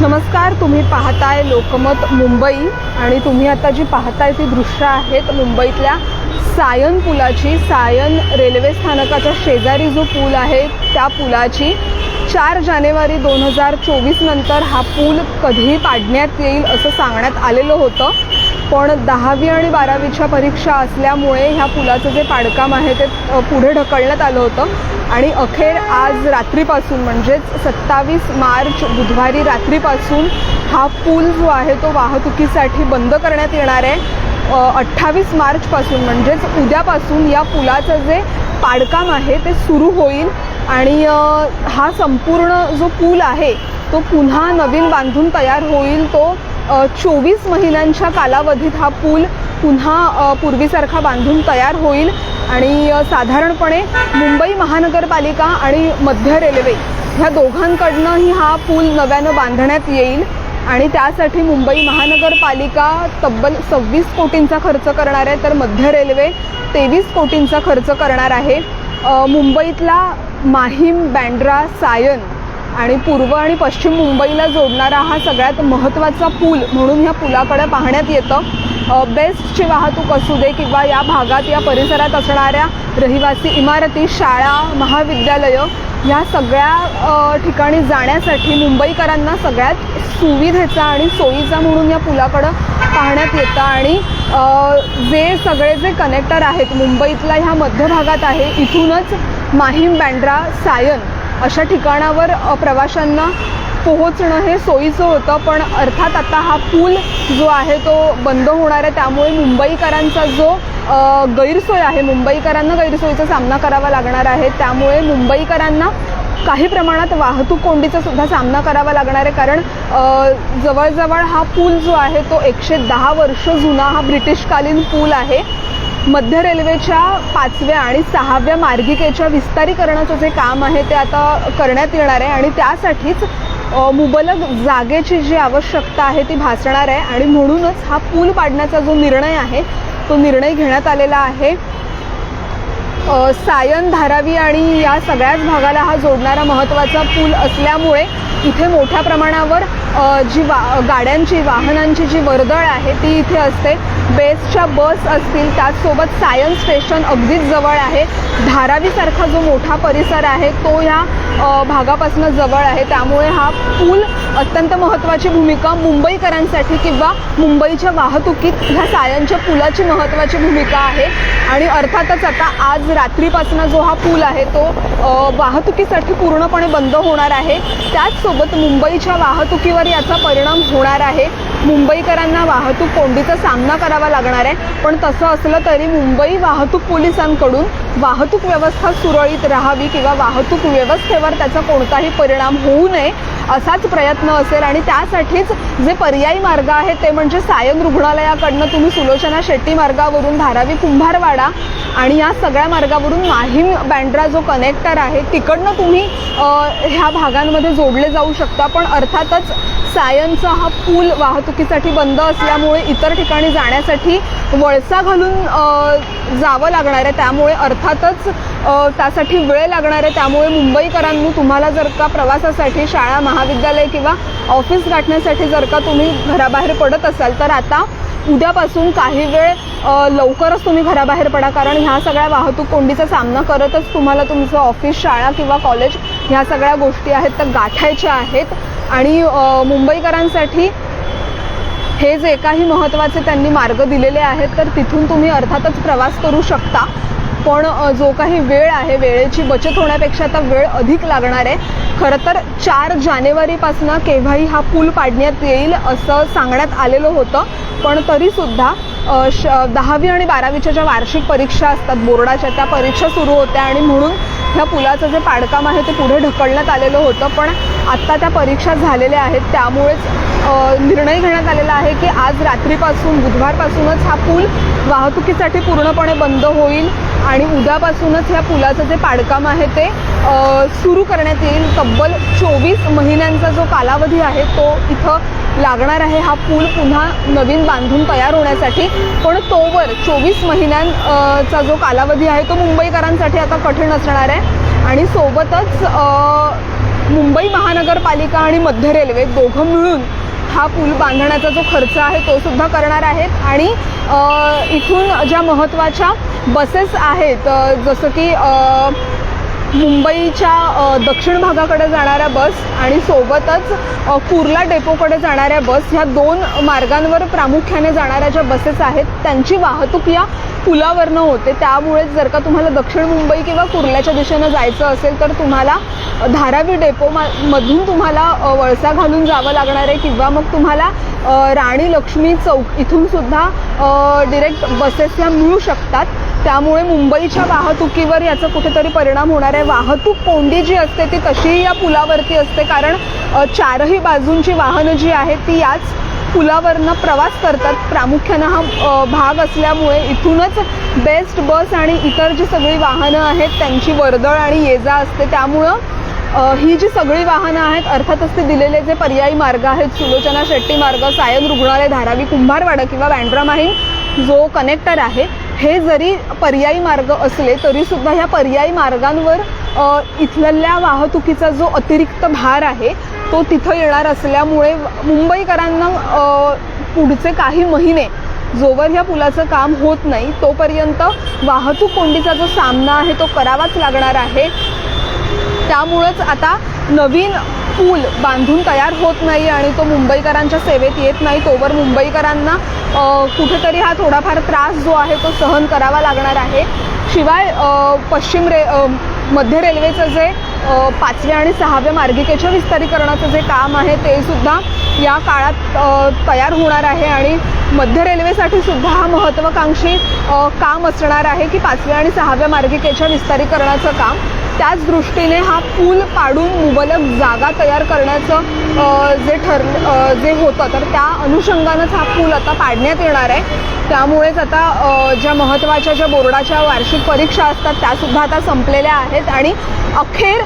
नमस्कार तुम्ही पाहताय लोकमत मुंबई आणि तुम्ही आता जी पाहताय ती दृश्य आहेत मुंबईतल्या सायन पुलाची सायन रेल्वे स्थानकाच्या शेजारी जो पूल आहे त्या पुलाची चार जानेवारी दोन हजार चोवीस नंतर हा पूल कधी पाडण्यात येईल असं सांगण्यात आलेलं होतं. पण दहावी आणि बारावीच्या परीक्षा असल्यामुळे ह्या पुलाचं जे पाडकाम आहे ते पुढे ढकलण्यात आलं होतं. आणि अखेर आज रात्रीपासून म्हणजेच सत्तावीस मार्च बुधवारी रात्रीपासून हा पूल जो आहे तो वाहतुकीसाठी बंद करण्यात येणार आहे. अठ्ठावीस मार्चपासून म्हणजेच उद्यापासून या पुलाचं जे पाडकाम आहे ते सुरू होईल. आणि हा संपूर्ण जो पूल आहे तो पुन्हा नवीन बांधून तयार होईल तो चोवीस महिन्यांच्या कालावधीत हा पूल पुन्हा पूर्वीसारखा बांधून तयार होईल आणि साधारणपणे मुंबई महानगरपालिका आणि मध्य रेल्वे ह्या दोघांकडनंही हा पूल नव्यानं बांधण्यात येईल आणि त्यासाठी मुंबई महानगरपालिका तब्बल सव्वीस कोटींचा खर्च करणार आहे तर मध्य रेल्वे तेवीस कोटींचा खर्च करणार आहे. मुंबईतला माहीम बँड्रा सायन आणि पूर्व आणि पश्चिम मुंबईला जोडणारा हा सगळ्यात महत्त्वाचा पूल म्हणून ह्या पुलाकडे पाहण्यात येतं. बेस्टची वाहतूक असू दे किंवा या भागात या परिसरात असणाऱ्या रहिवासी इमारती शाळा महाविद्यालयं ह्या सगळ्या ठिकाणी जाण्यासाठी मुंबईकरांना सगळ्यात सुविधेचा आणि सोयीचा म्हणून या पुलाकडं पाहण्यात येतं. आणि जे सगळे जे कनेक्टर आहेत मुंबईतला ह्या मध्य भागात आहे इथूनच माहीम बँड्रा सायन अशा ठिकाणावर प्रवाशांना पोहोचणं हे सोयीचं होतं पण अर्थात आता हा पूल जो आहे तो बंद होणार आहे. त्यामुळे मुंबईकरांचा जो गैरसोय आहे मुंबईकरांना गैरसोयीचा सामना करावा लागणार आहे. त्यामुळे मुंबईकरांना काही प्रमाणात वाहतूक कोंडीचा सुद्धा सामना करावा लागणार आहे. कारण जवळजवळ हा पूल जो आहे तो एकशे दहा वर्ष जुना हा ब्रिटिशकालीन पूल आहे. मध्य रेल्वेच्या पाचव्या आणि सहाव्या मार्गिकेच्या विस्तारीकरणाचं जे काम आहे ते आता करण्यात येणार आहे आणि त्यासाठीच मुबलक जागेची जी आवश्यकता आहे ती भासणार आहे आणि म्हणूनच हा पूल पाडण्याचा जो निर्णय आहे तो निर्णय घेण्यात आलेला आहे. सायन धारावी आणि या सगळ्याच भागाला हा जोडणारा महत्त्वाचा पूल असल्यामुळे इथे मोठ्या प्रमाणावर जी वा गाड्यांची वाहनांची जी वर्दळ आहे ती इथे असते. बेसच्या बस असतील त्याचसोबत सायन स्टेशन अगदीच जवळ आहे. धारावीसारखा जो मोठा परिसर आहे तो ह्या भागापासून जवळ आहे. त्यामुळे हा पूल अत्यंत महत्त्वाची भूमिका मुंबईकरांसाठी किंवा मुंबईच्या वाहतुकीत ह्या सायनच्या पुलाची महत्त्वाची भूमिका आहे. आणि अर्थातच आता आज रात्रीपासून जो हा पूल आहे तो वाहतुकीसाठी पूर्णपणे बंद होणार आहे. त्याचसोबत मुंबईच्या वाहतुकीवर याचा परिणाम होणार आहे. मुंबईकरांना वाहतूक कोंडीचा सामना करावा लागणार आहे. पण तसं असलं तरी मुंबई वाहतूक पोलिसांकडून वाहतूक व्यवस्था सुरळीत राहावी किंवा वाहतूक व्यवस्थेवर त्याचा कोणताही परिणाम होऊ नये असाच प्रयत्न असेल. आणि त्यासाठीच जे पर्यायी मार्ग आहेत ते म्हणजे सायन रुग्णालयाकडनं तुम्ही सुलोचना शेट्टी मार्गावरून धारावी कुंभारवाडा आणि या सगळ्या मार्गावरून माहीम बँड्रा जो कनेक्टर आहे तिकडनं तुम्ही ह्या भागांमध्ये जोडले जाऊ शकता. पण अर्थातच सायनचा हा पूल वाहतूक वाहतुकीसाठी बंद असल्यामुळे इतर ठिकाणी जाण्यासाठी वळसा घालून जावं लागणार आहे. त्यामुळे अर्थातच त्यासाठी वेळ लागणार आहे. त्यामुळे मुंबईकरांनी तुम्हाला जर का प्रवासासाठी शाळा महाविद्यालय किंवा ऑफिस गाठण्यासाठी जर का तुम्ही घराबाहेर पडत असाल तर आता उद्यापासून काही वेळ लवकरच तुम्ही घराबाहेर पडा. कारण ह्या सगळ्या वाहतूक कोंडीचा सामना करतच तुम्हाला तुमचं ऑफिस शाळा किंवा कॉलेज ह्या सगळ्या गोष्टी आहेत त्या गाठायच्या आहेत. आणि मुंबईकरांसाठी हे जे काही महत्त्वाचे त्यांनी मार्ग दिलेले आहेत तर तिथून तुम्ही अर्थातच प्रवास करू शकता. पण जो काही वेळ आहे वेळेची बचत होण्यापेक्षा आता वेळ अधिक लागणार आहे. खरं तर चार जानेवारीपासून केव्हाही हा पूल पाडण्यात येईल असं सांगण्यात आलेलं होतं. पण तरीसुद्धा श दहावी आणि बारावीच्या ज्या वार्षिक परीक्षा असतात बोर्डाच्या त्या परीक्षा सुरू होत्या आणि म्हणून ह्या पुलाचं जे पाडकाम आहे ते पुढे ढकलण्यात आलेलं होतं. पण आत्ता त्या परीक्षा झालेल्या आहेत. त्यामुळेच निर्णय घेण्यात आलेला आहे की आज रात्रीपासून बुधवारपासूनच हा पूल वाहतुकीसाठी पूर्णपणे बंद होईल आणि उद्यापासूनच ह्या पुलाचं जे पाडकाम आहे ते सुरू करण्यात येईल. तब्बल चोवीस महिन्यांचा जो कालावधी आहे तो इथं लागणार आहे. हा पूल पुन्हा नवीन बांधून तयार होण्यासाठी पण तोवर चोवीस महिन्यांचा जो कालावधी आहे तो मुंबईकरांसाठी आता कठीण असणार आहे. आणि सोबतच मुंबई महानगरपालिका आणि मध्य रेल्वे दोघं मिळून हा पूल बांधण्याचा जो खर्च आहे तो सुद्धा करणार आहेत. आणि इथून ज्या महत्त्वाच्या बसेस आहेत जसं की मुंबईच्या दक्षिण भागाकडे जाणाऱ्या बस आणि सोबतच कुर्ला डेपोकडे जाणाऱ्या बस ह्या दोन मार्गांवर प्रामुख्याने जाणाऱ्या ज्या बसेस आहेत त्यांची वाहतूक या पुलावरनं होते. त्यामुळेच जर का तुम्हाला दक्षिण मुंबई किंवा कुर्ल्याच्या दिशेनं जायचं असेल तर तुम्हाला धारावी डेपो मधून तुम्हाला वळसा घालून जावं लागणार आहे किंवा मग तुम्हाला राणी लक्ष्मी चौक इथून सुद्धा डिरेक्ट बसेस ह्या मिळू शकतात. त्यामुळे मुंबईच्या वाहतुकीवर याचा कुठेतरी परिणाम होणार आहे. वाहतूक कोंडी जी असते ती तशीही या पुलावरती असते कारण चारही बाजूंची वाहनं जी आहेत ती याच पुलावरनं प्रवास करतात. प्रामुख्यानं हा भाग असल्यामुळे इथूनच बेस्ट बस आणि इतर जी सगळी वाहनं आहेत त्यांची वर्दळ आणि ये जा असते. त्यामुळं ही जी सगळी वाहनं आहेत अर्थातच ते दिलेले जे पर्यायी मार्ग आहेत सुलोचना शेट्टी मार्ग सायन रुग्णालय धारावी कुंभारवाडा किंवा बँड्रा माहीम जो कनेक्टर आहे हे जरी पर्यायी मार्ग असले तरीसुद्धा ह्या पर्यायी मार्गांवर इथल्या वाहतुकीचा जो अतिरिक्त भार आहे तो तिथं येणार असल्यामुळे मुंबईकरांना पुढचे काही महिने जोवर ह्या पुलाचं काम होत नाही तोपर्यंत वाहतूक कोंडीचा जो सामना आहे तो करावाच लागणार आहे. त्यामुळंच आता नवीन पूल बांधून तयार होत नाही आणि तो मुंबईकरांच्या सेवेत येत नाही तोवर मुंबईकरांना कुठेतरी हा थोडाफार त्रास जो आहे तो सहन करावा लागणार आहे. शिवाय पश्चिम रे मध्य रेल्वेचं जे पाचव्या आणि सहाव्या मार्गिकेच्या विस्तारीकरणाचं जे काम आहे ते सुद्धा या काळात तयार होणार आहे आणि मध्य रेल्वेसाठी सुद्धा हा महत्त्वाकांक्षी काम असणार आहे की पाचव्या आणि सहाव्या मार्गिकेच्या विस्तारीकरणाचं काम. त्याच दृष्टीने हा पूल पाडून मुबलक जागा तयार करण्याचं जे ठर जे होतं तर त्या अनुषंगानंच हा पूल आता पाडण्यात येणार आहे. त्यामुळेच आता ज्या महत्त्वाच्या ज्या बोर्डाच्या वार्षिक परीक्षा असतात त्यासुद्धा आता संपलेल्या आहेत. आणि अखेर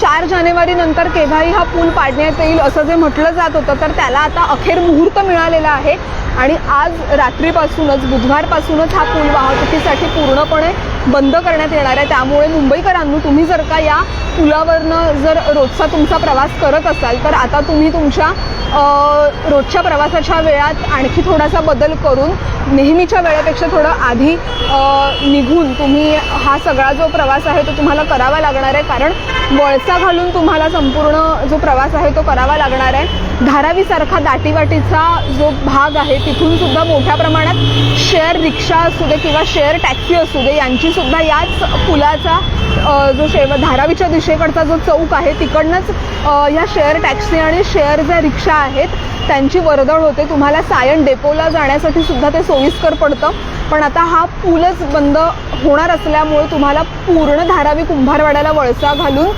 चार जानेवारीनंतर केव्हाही हा पूल पाडण्यात येईल असं जे म्हटलं जात होतं तर त्याला आता अखेर मुहूर्त मिळालेला आहे. आणि आज रात्रीपासूनच बुधवारपासूनच हा पूल वाहतुकीसाठी पूर्णपणे बंद करण्यात येणार आहे. त्यामुळे मुंबईकरांनो तुम्ही जर का या पुलावरनं जर रोजचा तुमचा प्रवास करत असाल तर आता तुम्ही तुमच्या रोजच्या प्रवासाच्या वेळात आणखी थोडासा बदल करून नेहमीच्या वेळेपेक्षा थोडं आधी निघून तुम्ही हा सगळा जो प्रवास आहे तो तुम्हाला करावा लागणार आहे. कारण वळसा घालून तुम्हाला संपूर्ण जो प्रवास आहे तो करावा लागणार आहे. धारावीसारखा दाटीवाटीचा जो भाग आहे तिथून सुद्धा मोठ्या प्रमाणात शेअर रिक्षा असू दे किंवा शेअर टॅक्सी असू दे यांची सुद्धा याच पुलाचा जो शेव धारावीच्या दिशेकडचा जो चौक आहे तिकडनंच ह्या शेअर टॅक्सी आणि शेअर ज्या रिक्षा आहेत त्यांची वर्दळ होते. तुम्हाला सायन डेपोला जाण्यासाठी सुद्धा ते सोयीस्कर पडतं. पण आता हा पूलच बंद होणार असल्यामुळे तुम्हाला पूर्ण धारावी कुंभारवाड्याला वळसा घालून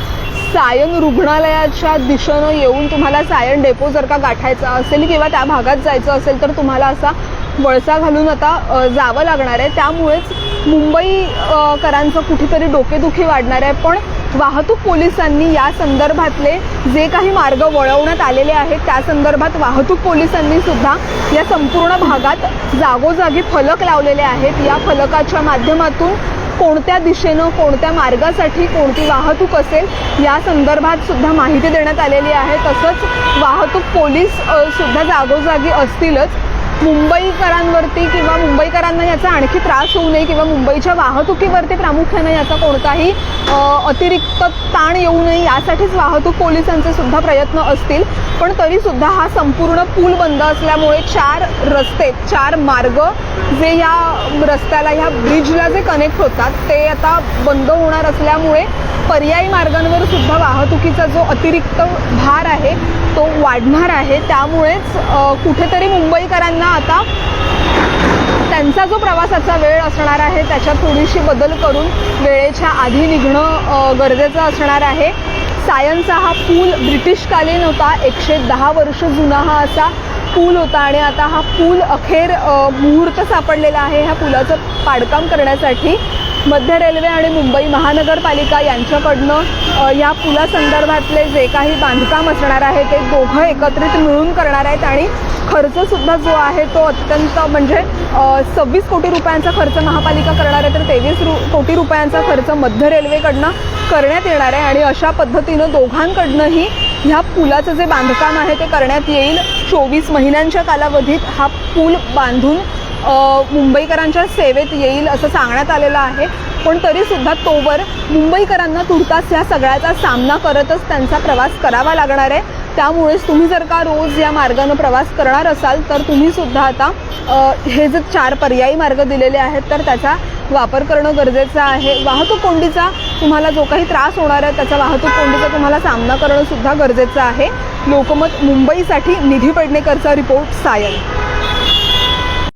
सायन रुग्णालयाच्या दिशेनं येऊन तुम्हाला सायन डेपो जर का गाठायचा असेल किंवा त्या भागात जायचं असेल तर तुम्हाला असा वळसा घालून आता जावं लागणार आहे. त्यामुळेच मुंबई करांचं कुठेतरी डोकेदुखी वाढणार आहे. पण वाहतूक पोलिसांनी या संदर्भातले जे काही मार्ग वळवण्यात आलेले आहेत त्या संदर्भात वाहतूक पोलिसांनी सुद्धा या संपूर्ण भागात जागोजागी फलक लावलेले आहेत. या फलकाच्या माध्यमातून कोणत्या दिशेनं कोणत्या मार्गासाठी कोणती वाहतूक असेल या संदर्भात सुद्धा माहिती देण्यात आलेली आहे. तसंच वाहतूक पोलीस सुद्धा जागोजागी असतीलच. मुंबईकरांवरती किंवा मुंबईकरांना याचा आणखी त्रास होऊ नये किंवा मुंबईच्या वाहतुकीवरती प्रामुख्यानं याचा कोणताही अतिरिक्त ताण येऊ नये यासाठीच वाहतूक पोलिसांचे सुद्धा प्रयत्न असतील. पण तरीसुद्धा हा संपूर्ण पूल बंद असल्यामुळे चार रस्ते चार मार्ग जे या रस्त्याला ह्या ब्रिजला जे कनेक्ट होतात ते आता बंद होणार असल्यामुळे पर्यायी मार्गांवर सुद्धा वाहतुकीचा जो अतिरिक्त भार आहे तो वाढणार आहे. त्यामुळेच कुठेतरी मुंबईकरांना आता त्यांचा जो प्रवासाचा वेळ असणार आहे त्याच्यात थोडीशी बदल करून वेळेच्या आधी निघणं गरजेचं असणार आहे. सायनचा हा पूल ब्रिटिशकालीन होता. एकशे दहा वर्ष जुना हा असा पूल होता आणि आता हा पूल अखेर मुहूर्त सापडलेला आहे. ह्या पुलाचं पाडकाम करण्यासाठी मध्य रेल्वे आणि मुंबई महानगरपालिका यांच्याकडनं या पुलासंदर्भातले जे काही बांधकाम असणार आहे ते दोघं एकत्रित मिळून करणार आहेत आणि खर्चसुद्धा जो आहे तो अत्यंत म्हणजे सव्वीस कोटी रुपयांचा खर्च महापालिका करणार आहे तर तेवीस रु कोटी रुपयांचा खर्च मध्य रेल्वेकडनं करण्यात येणार आहे आणि अशा पद्धतीनं दोघांकडनंही ह्या पुलाचं जे बांधकाम आहे ते करण्यात येईल. चोवीस महिन्यांच्या कालावधीत हा पूल बांधून मुंबईकरांच्या सेवेत येईल असं सांगण्यात आलेलं आहे. पण तरीसुद्धा तोवर मुंबईकरांना तुर्तास ह्या सगळ्याचा सामना करतच त्यांचा प्रवास करावा लागणार आहे. त्यामुळेच तुम्ही जर का रोज या मार्गानं प्रवास करणार असाल तर तुम्हीसुद्धा आता हे जे चार पर्यायी मार्ग दिलेले आहेत तर त्याचा वापर करणं गरजेचं आहे. वाहतूक कोंडीचा तुम्हाला जो काही त्रास होणार आहे त्याचा वाहतूक कोंडीचा तुम्हाला सामना करणंसुद्धा गरजेचं आहे. लोकमत मुंबईसाठी निधी पेडणेकरचा रिपोर्ट सायन.